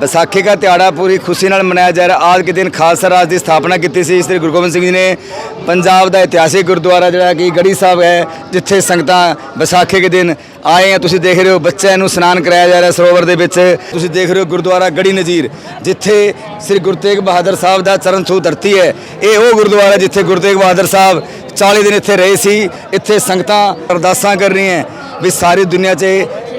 ਵਿਸਾਖੀ ਦਾ ਦਿਹਾੜਾ ਪੂਰੀ ਖੁਸ਼ੀ ਨਾਲ ਮਨਾਇਆ ਜਾ ਰਿਹਾ। ਅੱਜ ਕੇ ਦਿਨ ਖਾਲਸਾ ਰਾਜ ਦੀ ਸਥਾਪਨਾ ਕੀਤੀ ਸੀ। ਸ੍ਰੀ ਗੁਰੂ ਗੋਬਿੰਦ ਸਿੰਘ ਜੀ ਨੇ ਪੰਜਾਬ ਦਾ ਇਤਿਹਾਸਿਕ ਗੁਰਦੁਆਰਾ ਜਿਹੜਾ ਕਿ ਗੜੀ ਸਾਹਿਬ ਹੈ, ਜਿੱਥੇ ਸੰਗਤਾਂ ਵਿਸਾਖੀ ਦੇ ਦਿਨ ਆਏ ਆ। ਤੁਸੀਂ ਦੇਖ ਰਹੇ ਹੋ ਬੱਚਿਆਂ ਨੂੰ ਇਸ਼ਨਾਨ ਕਰਾਇਆ ਜਾ ਰਿਹਾ ਸਰੋਵਰ ਦੇ ਵਿੱਚ। ਤੁਸੀਂ ਦੇਖ ਰਹੇ ਹੋ ਗੁਰਦੁਆਰਾ ਗੜੀ ਨਜ਼ੀਰ, ਜਿੱਥੇ ਸ੍ਰੀ ਗੁਰੂ ਤੇਗ ਬਹਾਦਰ ਸਾਹਿਬ ਦਾ ਚਰਨ ਛੂਹ ਧਰਤੀ ਹੈ। ਇਹ ਉਹ ਗੁਰਦੁਆਰਾ ਜਿੱਥੇ ਗੁਰੂ ਤੇਗ ਬਹਾਦਰ ਸਾਹਿਬ 40 ਦਿਨ ਇੱਥੇ ਰਹੇ ਸੀ। ਇੱਥੇ ਸੰਗਤਾਂ ਅਰਦਾਸਾਂ ਕਰ ਰਹੀਆਂ। ਵੀ ਸਾਰੀ ਦੁਨੀਆ 'ਚ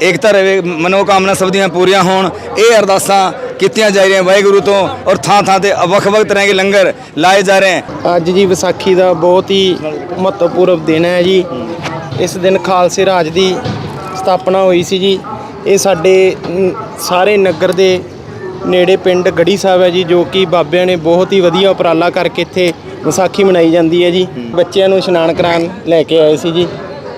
ਏਕਤਾ ਰਹੇ, ਮਨੋਕਾਮਨਾ ਸਭ ਦੀਆਂ ਪੂਰੀਆਂ ਹੋਣ। ਇਹ ਅਰਦਾਸਾਂ ਕੀਤੀਆਂ ਜਾ ਰਹੀਆਂ ਵਾਹਿਗੁਰੂ ਤੋਂ ਔਰ ਥਾਂ ਥਾਂ ਤੇ ਵੱਖ-ਵੱਖ ਤਰ੍ਹਾਂ ਦੇ ਲੰਗਰ ਲਾਏ ਜਾ ਰਹੇ ਹਨ। ਅੱਜ ਜੀ ਵਿਸਾਖੀ ਦਾ ਬਹੁਤ ਹੀ ਮਹੱਤਵਪੂਰਨ ਦਿਨ ਹੈ ਜੀ। ਇਸ ਦਿਨ ਖਾਲਸੇ ਰਾਜ ਦੀ ਸਥਾਪਨਾ ਹੋਈ ਸੀ ਜੀ। ਇਹ ਸਾਡੇ ਸਾਰੇ ਨਗਰ ਦੇ ਨੇੜੇ ਪਿੰਡ ਗੜੀ ਸਾਹਿਬ ਹੈ ਜੀ, ਜੋ ਕਿ ਬਾਬਿਆਂ ਨੇ ਬਹੁਤ ਹੀ ਵਧੀਆ ਉਪਰਾਲਾ ਕਰਕੇ ਇੱਥੇ ਵਿਸਾਖੀ ਮਨਾਈ ਜਾਂਦੀ ਹੈ ਜੀ। ਬੱਚਿਆਂ ਨੂੰ ਇਸ਼ਨਾਨ ਕਰਾਉਣ ਲੈ ਕੇ ਆਏ ਸੀ ਜੀ।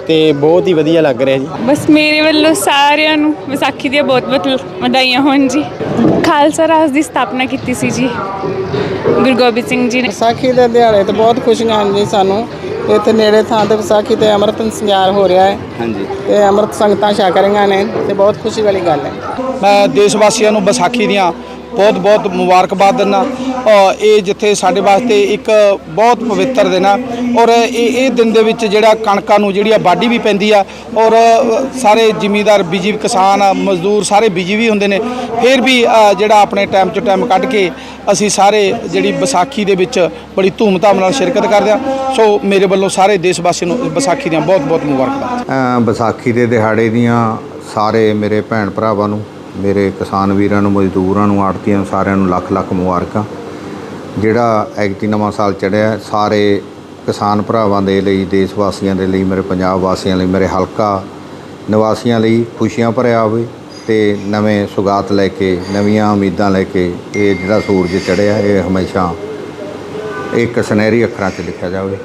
ਤੇ ਬਹੁਤ ਹੀ ਵਧੀਆ ਲੱਗ ਰਿਹਾ ਜੀ। ਬਸ ਮੇਰੇ ਵੱਲੋਂ ਸਾਰਿਆਂ ਨੂੰ ਵਿਸਾਖੀ ਦੀਆਂ ਬਹੁਤ ਬਹੁਤ ਵਧਾਈਆਂ ਹੋਣ ਜੀ। ਖਾਲਸਾ ਰਾਜ ਦੀ ਸਥਾਪਨਾ ਕੀਤੀ ਸੀ ਜੀ। ਗੁਰੂ ਗੋਬਿੰਦ ਸਿੰਘ ਜੀ ਨੇ। ਵਿਸਾਖੀ ਦੇ ਦਿਹਾੜੇ ਤੇ ਬਹੁਤ ਖੁਸ਼ੀਆਂ ਹਨ ਜੀ ਸਾਨੂੰ। ਇੱਥੇ ਨੇੜੇ ਥਾਂ ਤੇ ਵਿਸਾਖੀ ਤੇ ਅੰਮ੍ਰਿਤ ਸੰਚਾਰ ਹੋ ਰਿਹਾ ਹੈ। ਹਾਂਜੀ। ਤੇ ਅੰਮ੍ਰਿਤ ਸੰਗਤਾਂ ਛਕ ਰਹੀਆਂ ਨੇ ਤੇ ਬਹੁਤ ਖੁਸ਼ੀ ਵਾਲੀ ਗੱਲ ਹੈ। ਮੈਂ ਦੇਸ਼ ਵਾਸੀਆਂ ਨੂੰ ਵਿਸਾਖੀ ਦੀਆਂ ਬਹੁਤ ਬਹੁਤ ਮੁਬਾਰਕਬਾਦ ਦਿੰਦਾ। ਇਹ ਜਿੱਥੇ ਸਾਡੇ ਵਾਸਤੇ ਇੱਕ ਬਹੁਤ ਪਵਿੱਤਰ ਦਿਨ ਆ। ਔਰ ਇਹ ਇਹ ਦਿਨ ਦੇ ਵਿੱਚ ਜਿਹੜਾ ਕਣਕਾਂ ਨੂੰ ਜਿਹੜੀ ਆ ਵਾਢੀ ਵੀ ਪੈਂਦੀ ਆ। ਔਰ ਸਾਰੇ ਜ਼ਿਮੀਦਾਰ, ਬਿਜ਼ੀ ਕਿਸਾਨ, ਮਜ਼ਦੂਰ ਸਾਰੇ ਬਿਜ਼ੀ ਵੀ ਹੁੰਦੇ ਨੇ। ਫਿਰ ਵੀ ਜਿਹੜਾ ਆਪਣੇ ਟਾਈਮ ਤੋਂ ਟਾਈਮ ਕੱਢ ਕੇ ਅਸੀਂ ਸਾਰੇ ਜਿਹੜੀ ਵਿਸਾਖੀ ਦੇ ਵਿੱਚ ਬੜੀ ਧੂਮਧਾਮ ਨਾਲ ਸ਼ਿਰਕਤ ਕਰਦੇ ਆ। ਸੋ ਮੇਰੇ ਵੱਲੋਂ ਸਾਰੇ ਦੇਸ਼ ਵਾਸੀਆਂ ਨੂੰ ਵਿਸਾਖੀ ਦੀਆਂ ਬਹੁਤ ਬਹੁਤ ਮੁਬਾਰਕਬਾਦ ਵਿਸਾਖੀ ਦੇ ਦਿਹਾੜੇ ਦੀਆਂ ਸਾਰੇ ਮੇਰੇ ਭੈਣ ਭਰਾਵਾਂ ਨੂੰ ਮੇਰੇ ਕਿਸਾਨ ਵੀਰਾਂ ਨੂੰ, ਮਜ਼ਦੂਰਾਂ ਨੂੰ ਆੜਤੀਆਂ ਨੂੰ, ਸਾਰਿਆਂ ਨੂੰ ਲੱਖ ਲੱਖ ਮੁਬਾਰਕਾਂ। ਜਿਹੜਾ ਐਗਤੀ ਨਵਾਂ ਸਾਲ ਚੜਿਆ ਸਾਰੇ ਕਿਸਾਨ ਭਰਾਵਾਂ ਦੇ ਲਈ, ਦੇਸ਼ ਵਾਸੀਆਂ ਦੇ ਲਈ, ਮੇਰੇ ਪੰਜਾਬ ਵਾਸੀਆਂ ਲਈ, ਮੇਰੇ ਹਲਕਾ ਨਿਵਾਸੀਆਂ ਲਈ ਖੁਸ਼ੀਆਂ ਭਰਿਆ ਹੋਵੇ ਤੇ ਨਵੇਂ ਸੁਗਾਤ ਲੈ ਕੇ, ਨਵੀਆਂ ਉਮੀਦਾਂ ਲੈ ਕੇ ਇਹ ਜਿਹੜਾ ਸੂਰਜ ਚੜਿਆ ਇਹ ਹਮੇਸ਼ਾ ਇੱਕ ਸੁਨਹਿਰੀ ਅੱਖਰਾਂ 'ਚ ਲਿਖਿਆ ਜਾਵੇ।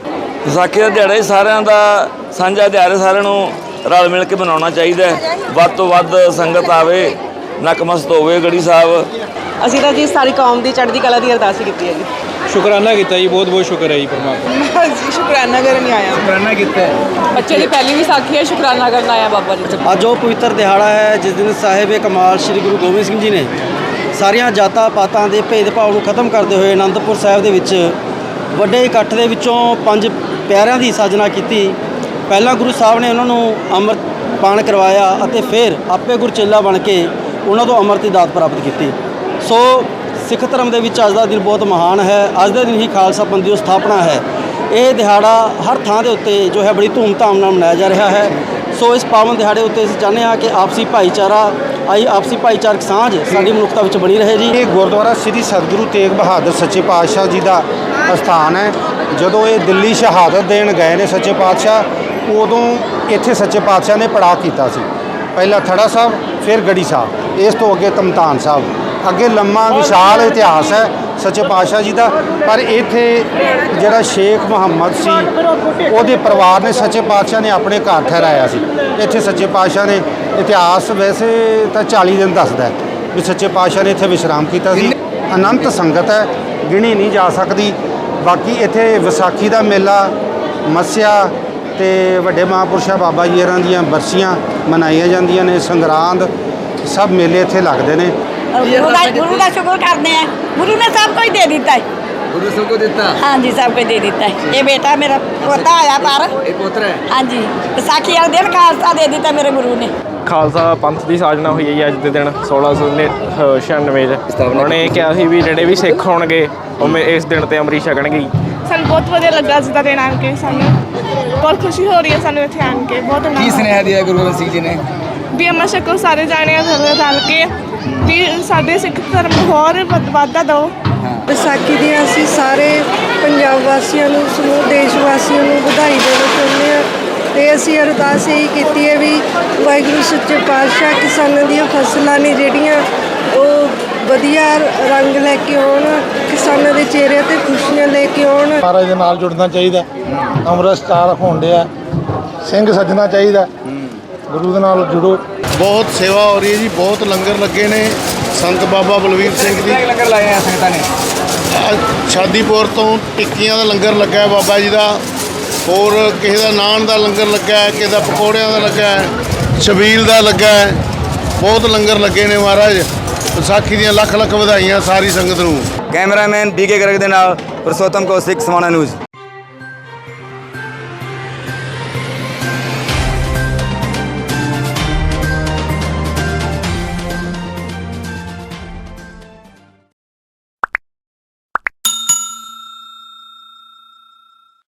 ਵਿਸਾਖੀ ਦਾ ਦਿਹਾੜਾ ਹੀ ਸਾਰਿਆਂ ਦਾ, ਸਾਂਝਾ ਦਿਹਾੜਾ, ਸਾਰਿਆਂ ਨੂੰ ਰਲ ਮਿਲ ਕੇ ਮਨਾਉਣਾ ਚਾਹੀਦਾ ਹੈ। ਵੱਧ ਤੋਂ ਵੱਧ ਸੰਗਤ ਆਵੇ ਨਕਮਸਤ ਹੋਵੇ ਗੜੀ ਸਾਹਿਬ। ਅਸੀਂ ਤਾਂ ਜੀ ਸਾਰੀ ਕੌਮ ਦੀ ਚੜ੍ਹਦੀ ਕਲਾ ਦੀ ਅਰਦਾਸ ਕੀਤੀ ਹੈ ਜੀ। ਸ਼ੁਕਰਾਨਾ ਕੀਤਾ ਜੀ ਬਹੁਤ ਬਹੁਤ ਸ਼ੁਕਰ ਹੈ ਜੀ ਪਰਮਾਤਮਾ ਜੀ ਸ਼ੁਕਰਾਨਾ ਕਰਨ ਆਇਆ। ਪ੍ਰਾਰਥਨਾ ਕੀਤਾ ਬੱਚੇ ਦੀ ਪਹਿਲੀ ਵਿਸਾਖੀ ਹੈ ਸ਼ੁਕਰਾਨਾ ਕਰਨ ਆਇਆ ਬਾਬਾ ਜੀ। ਅੱਜ ਉਹ ਪਵਿੱਤਰ ਦਿਹਾੜਾ ਹੈ ਜਿਸ ਦਿਨ ਸਾਹਿਬ ਕਮਾਲ ਸ੍ਰੀ ਗੁਰੂ ਗੋਬਿੰਦ ਸਿੰਘ ਜੀ ਨੇ ਸਾਰੀਆਂ ਜਾਤਾਂ ਪਾਤਾਂ ਦੇ ਭੇਦਭਾਵ ਨੂੰ ਖਤਮ ਕਰਦੇ ਹੋਏ ਆਨੰਦਪੁਰ ਸਾਹਿਬ ਦੇ ਵਿੱਚ ਵੱਡੇ ਇਕੱਠ ਦੇ ਵਿੱਚੋਂ ਪੰਜ ਪਿਆਰਿਆਂ ਦੀ ਸਾਜਨਾ ਕੀਤੀ। ਪਹਿਲਾਂ ਗੁਰੂ ਸਾਹਿਬ ਨੇ ਉਹਨਾਂ ਨੂੰ ਅੰਮ੍ਰਿਤ ਪਾਨ ਕਰਵਾਇਆ ਅਤੇ ਫਿਰ ਆਪੇ ਗੁਰਚੇਲਾ ਬਣ ਕੇ ਉਹਨਾਂ ਤੋਂ ਅੰਮ੍ਰਿਤ ਦਾਤ ਪ੍ਰਾਪਤ ਕੀਤੀ। ਸੋ ਸਿੱਖ ਧਰਮ ਦੇ ਵਿੱਚ ਅੱਜ ਦਾ ਦਿਨ ਬਹੁਤ ਮਹਾਨ ਹੈ। ਅੱਜ ਦੇ ਦਿਨ ਹੀ ਖਾਲਸਾ ਪੰਥ ਦੀ ਸਥਾਪਨਾ ਹੈ। ਇਹ ਦਿਹਾੜਾ ਹਰ ਥਾਂ ਦੇ ਉੱਤੇ ਜੋ ਹੈ ਬੜੀ ਧੂਮਧਾਮ ਨਾਲ ਮਨਾਇਆ ਜਾ ਰਿਹਾ ਹੈ। ਸੋ ਇਸ ਪਾਵਨ ਦਿਹਾੜੇ ਉੱਤੇ ਅਸੀਂ ਚਾਹੁੰਦੇ ਹਾਂ ਕਿ ਆਪਸੀ ਭਾਈਚਾਰਾ, ਆਈ ਆਪਸੀ ਭਾਈਚਾਰਕ ਸਾਂਝ ਸਾਡੀ ਮਨੁੱਖਤਾ ਵਿੱਚ ਬਣੀ ਰਹੇ ਜੀ। ਇਹ ਗੁਰਦੁਆਰਾ ਸ੍ਰੀ ਸਤਿਗੁਰੂ ਤੇਗ ਬਹਾਦਰ ਸੱਚੇ ਪਾਤਸ਼ਾਹ ਜੀ ਦਾ ਅਸਥਾਨ ਹੈ। ਜਦੋਂ ਇਹ ਦਿੱਲੀ ਸ਼ਹਾਦਤ ਦੇਣ ਗਏ ਨੇ ਸੱਚੇ ਪਾਤਸ਼ਾਹ, ਉਦੋਂ ਇੱਥੇ ਸੱਚੇ ਪਾਤਸ਼ਾਹ ਨੇ ਪੜਾਅ ਕੀਤਾ ਸੀ। ਪਹਿਲਾਂ ਥੜਾ ਸਾਹਿਬ, ਫਿਰ ਗੜੀ ਸਾਹਿਬ। ਇਸ ਤੋਂ ਅੱਗੇ ਤਮਤਾਨ ਸਾਹਿਬ। ਅੱਗੇ ਲੰਮਾ ਵਿਸ਼ਾਲ ਇਤਿਹਾਸ ਹੈ ਸੱਚੇ ਪਾਤਸ਼ਾਹ ਜੀ ਦਾ, ਪਰ ਇੱਥੇ ਜਿਹੜਾ ਸ਼ੇਖ ਮੁਹੰਮਦ ਸੀ, ਉਹਦੇ ਪਰਿਵਾਰ ਨੇ ਸੱਚੇ ਪਾਤਸ਼ਾਹ ਨੇ ਆਪਣੇ ਘਰ ਠਹਿਰਾਇਆ ਸੀ। ਇੱਥੇ ਸੱਚੇ ਪਾਤਸ਼ਾਹ ਨੇ ਇਤਿਹਾਸ ਵੈਸੇ ਤਾਂ 40 ਦਿਨ ਦੱਸਦਾ ਵੀ ਸੱਚੇ ਪਾਤਸ਼ਾਹ ਨੇ ਇੱਥੇ ਵਿਸ਼ਰਾਮ ਕੀਤਾ ਸੀ। ਅਨੰਤ ਸੰਗਤ ਹੈ, ਗਿਣੀ ਨਹੀਂ ਜਾ ਸਕਦੀ। ਬਾਕੀ ਇੱਥੇ ਵਿਸਾਖੀ ਦਾ ਮੇਲਾ, ਮੱਸਿਆ ਤੇ ਵੱਡੇ ਮਹਾਂਪੁਰਸ਼ਾ ਬਾਬਾ ਜੀ ਹੋਰਾਂ ਦੀਆਂ ਬਰਸੀਆਂ ਮਨਾਈਆਂ ਜਾਂਦੀਆਂ ਨੇ, ਸੰਗਰਾਂਦ ਸਭ ਮੇਲੇ ਇੱਥੇ ਲੱਗਦੇ ਨੇ। ਗੁਰੂ ਦਾ ਗੁਰੂ ਦਾ ਸ਼ੁਕਰ ਕਰਦੇ ਆ। ਗੁਰੂ ਨੇ ਸਭ ਕੁਝ ਦੇ ਦਿੱਤਾ। ਹੈ ਗੁਰੂ ਸਭ ਕੋ ਦਿੱਤਾ? ਹਾਂਜੀ ਸਭ ਕੁਝ ਦੇ ਦਿੱਤਾ। ਹੈ ਇਹ ਬੇਟਾ ਮੇਰਾ ਪੋਤਾ ਆਇਆ ਪਰ ਇਹ ਪੁੱਤਰ ਹੈ? ਹਾਂਜੀ ਵਿਸਾਖੀ ਵਾਲੇ ਦਿਨ ਖਾਲਸਾ ਦੇ ਦਿੱਤਾ ਮੇਰੇ ਗੁਰੂ ਨੇ। ਖਾਲਸਾ ਪੰਥ ਦੀ ਸਾਜਨਾ ਹੋਈ ਹੈ ਅੱਜ ਦੇ ਦਿਨ 1696 ਚ। ਉਹਨਾਂ ਨੇ ਕਿਹਾ ਸੀ ਵੀ ਜਿਹੜੇ ਵੀ ਸਿੱਖ ਹੋਣਗੇ ਉਹ ਮੇ- ਇਸ ਦਿਨ ਤੇ ਅੰਮ੍ਰਿਤ ਛਕਣਗੇ। ਸਾਨੂੰ ਬਹੁਤ ਵਧੀਆ ਲੱਗਾ ਅੱਜ ਦਾ ਦਿਨ ਆਣ ਕੇ ਸਾਨੂੰ। ਬਹੁਤ ਖੁਸ਼ੀ ਹੋ ਰਹੀ ਹੈ ਸਾਨੂੰ ਇੱਥੇ ਆਣ ਕੇ। ਬਹੁਤ ਕੀ ਸੁਨੇਹਾ ਦਿਆ ਗੁਰੂ ਗੋਬਿੰਦ ਸਿੰਘ ਜੀ ਨੇ? ਵੀ ਅਮਰ ਛਕੋ ਸਾਰੇ ਜਾਣੇ ਰਲ ਰਲ ਕੇ ਵੀ ਸਾਡੇ ਸਿੱਖ ਧਰਮ ਹੋਰ ਵਧ- ਦਿਓ। ਵਿਸਾਖੀ ਦੀਆਂ ਅਸੀਂ ਸਾਰੇ ਪੰਜਾਬ ਵਾਸੀਆਂ ਨੂੰ ਸਮੂਹ ਦੇਸ਼ ਵਾਸੀਆਂ ਨੂੰ ਵਧਾਈ ਦੇਣਾ ਚਾਹੁੰਦੇ ਹਾਂ ਤੇ ਅਸੀਂ ਅਰਦਾਸ ਇਹੀ ਕੀਤੀ ਹੈ ਵੀ ਵਾਹਿਗੁਰੂ ਸੱਚੇ ਪਾਤਸ਼ਾਹ ਕਿਸਾਨਾਂ ਦੀਆਂ ਫਸਲਾਂ ਨੇ ਜਿਹੜੀਆਂ ਉਹ ਵਧੀਆ ਰੰਗ ਲੈ ਕੇ ਆਉਣ ਕਿਸਾਨਾਂ ਦੇ ਚਿਹਰਿਆਂ ਤੇ ਖੁਸ਼ੀਆਂ ਲੈ ਕੇ ਆਉਣ। ਮਹਾਰਾਜ ਦੇ ਨਾਲ ਜੁੜਨਾ ਚਾਹੀਦਾ ਅੰਮ੍ਰਿਤ ਸਟਾਰ ਹੋਣ ਡਿਆ ਸਿੰਘ ਸੱਜਣਾ ਚਾਹੀਦਾ ਗੁਰੂ ਦੇ ਨਾਲ ਜੁੜੋ। ਬਹੁਤ ਸੇਵਾ ਹੋ ਰਹੀ ਹੈ ਜੀ ਬਹੁਤ ਲੰਗਰ ਲੱਗੇ ਨੇ। ਸੰਤ ਬਾਬਾ ਬਲਵੀਰ ਸਿੰਘ ਦੀ ਲੰਗਰ ਲਾਏ ਆ ਸੰਗਤਾਂ ਨੇ? ਸ਼ਾਦੀਪੁਰ ਤੋਂ ਟਿੱਕੀਆਂ ਦਾ ਲੰਗਰ ਲੱਗਾ ਹੈ ਬਾਬਾ ਜੀ ਦਾ। ਹੋਰ ਕਿਸੇ ਦਾ ਨਾਨ ਦਾ ਲੰਗਰ ਲੱਗਾ ਹੈ ਕਿਸੇ ਦਾ ਪਕੌੜਿਆਂ ਦਾ ਲੱਗਾ ਹੈ ਛਬੀਲ ਦਾ ਲੱਗਾ ਹੈ। ਬਹੁਤ ਲੰਗਰ ਲੱਗੇ ਨੇ ਮਹਾਰਾਜ। ਵਿਸਾਖੀ ਦੀਆਂ ਲੱਖ ਲੱਖ ਵਧਾਈਆਂ ਸਾਰੀ ਸੰਗਤ ਨੂੰ। ਕੈਮਰਾਮੈਨ ਬੀਕੇ ਗਰਗ ਦੇ ਨਾਲ ਪੁਰਸ਼ੋਤਮ ਕੌਸ਼ਿਕ ਸਮਾਣਾ ਨਿਊਜ਼।